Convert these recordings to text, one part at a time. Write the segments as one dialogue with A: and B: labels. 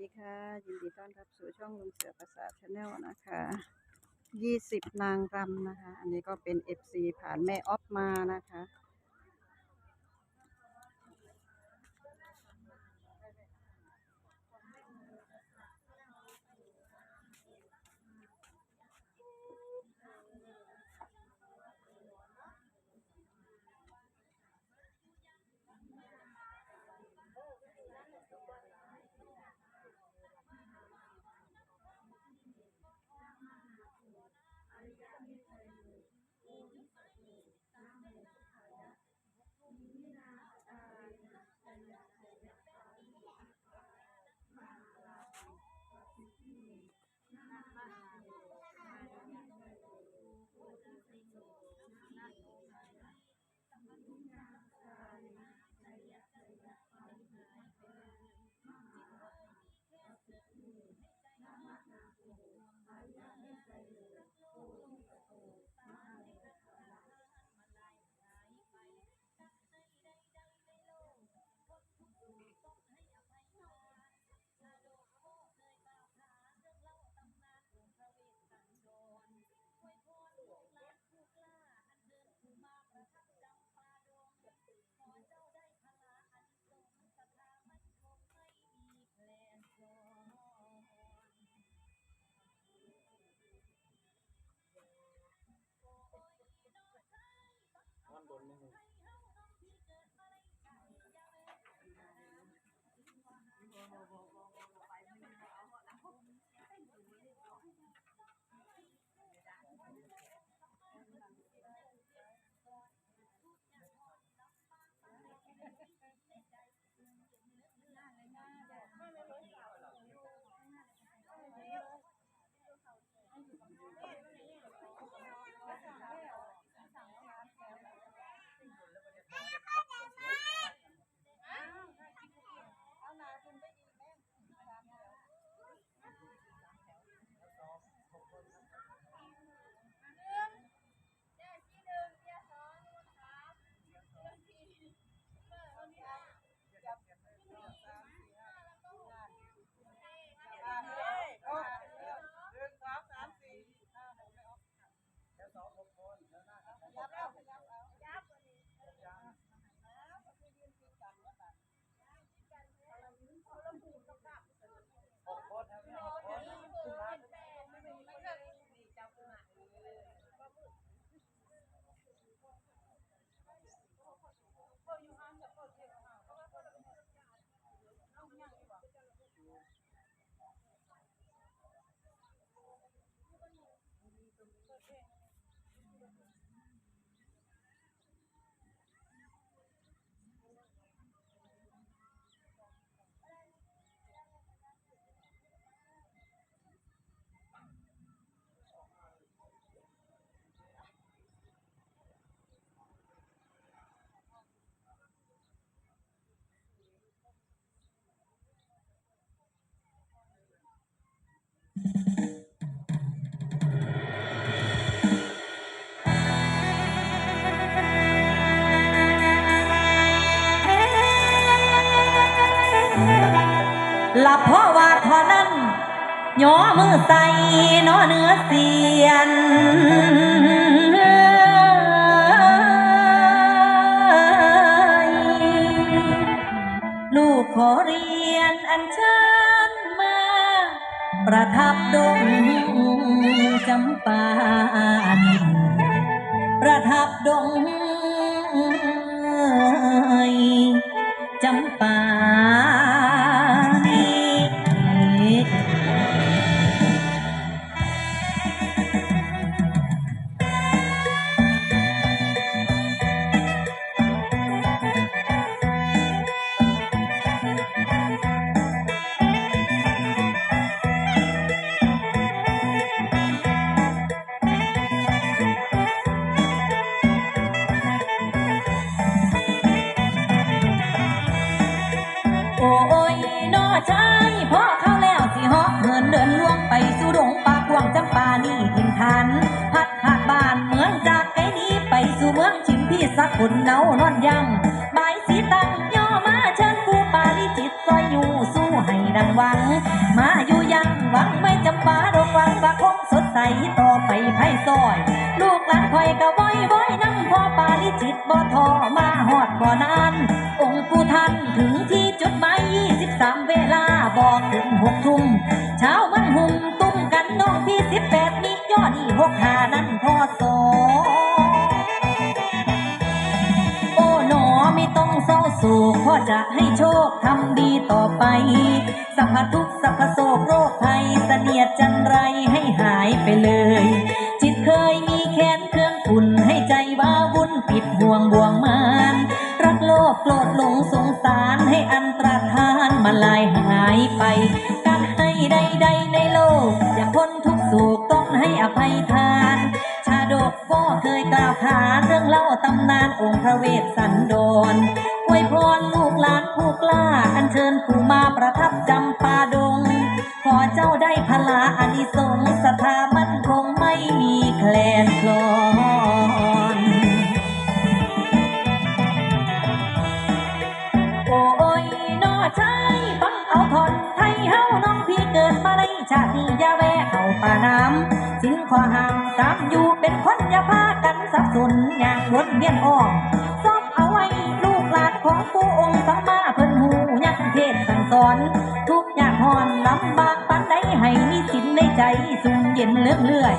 A: ดีค่ะ ยินดีต้อนรับสู่ช่องลุงเสือภาษาชาแนลนะคะยี่สิบนางรำนะคะ อันนี้ก็เป็น FC ผ่านแม่ออฟมานะคะ that's all.
B: หลับเพราะว่าเท่านั้นย่อมือใส่นอเนื้อเสียน ประทับดงจำปาดินประทับดงจำปา คนเนานอนยังบายสีตังย่อมาเชิญผู้ปาลิจิตซอยอยู่สู้ให้ดังหวัง มาอยู่ยังหวังไม่จำปาดงหวังว่าคงสดใสต่อไปไพ่ซอย ลูกหลานคอยกะว้อยว้อยนั่งพอปาลิจิตบ่ทอมาหอดบ่นานองค์ผู้ท่านถึงที่จุดหมาย23เวลาบอกถึงหกทุ่มเช้ามันหุ่มตุ้มกันน้องพี่18มียอดนี่หกหานั้นพอสอโโศกพ่อจะให้โชคทำดีต่อไป สัพพทุกสัพพโศกโรคภัยเสนียดจันไรให้หายไปเลย จิตเคยมีแค้นเครื่องขุ่นให้ใจว่าวุ่นปิดห่วงบ่วงมานรักโลภโกรธหลงสงสารให้อันตรธานมาลายหายไปการให้ใดๆในโลก อย่าพ้นทุกข์โศกต้องให้อภัยทาน ชาดกก็เคยกล่าวขานเรื่องเล่าตำนานองค์พระเวสสันดรอวยพรลูกหลานผู้กล้า อัญเชิญผู้มาประทับจำปาดง ขอเจ้าได้พลาอานิสงส์ศรัทธามันคงไม่มีแคลนคลอนโอ้ยนอชายฟังเอาทอนไทยเฮาน้องพี่เกิดมาในชาติยาแวเข้าป่าน้ำสินขอห้ามสามอยู่ เป็นคนอย่าพากันสับสนอย่างวนเวียนอ้อมซอบเอาไว้ลูกหลานของผู้องค์สัมมาเพิ่นหูยังเทศสั่งสอน ทุกอย่างหอนลำบากปานใดให้มีสินในใจสุ่มเย็นเลื่องเลื่อย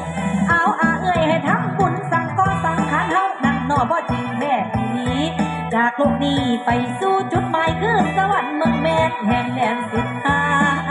B: เอาอาเอ้ยให้ทำบุญสั่งก็สังขารเฮานั่นนอบ่จริงแม่ทีนี้จากโลกนี้ไปสู่จุดหมายคือสวรรค์เมืองแม่แห่งแดนสุดท้าย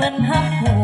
B: mình hấp thụ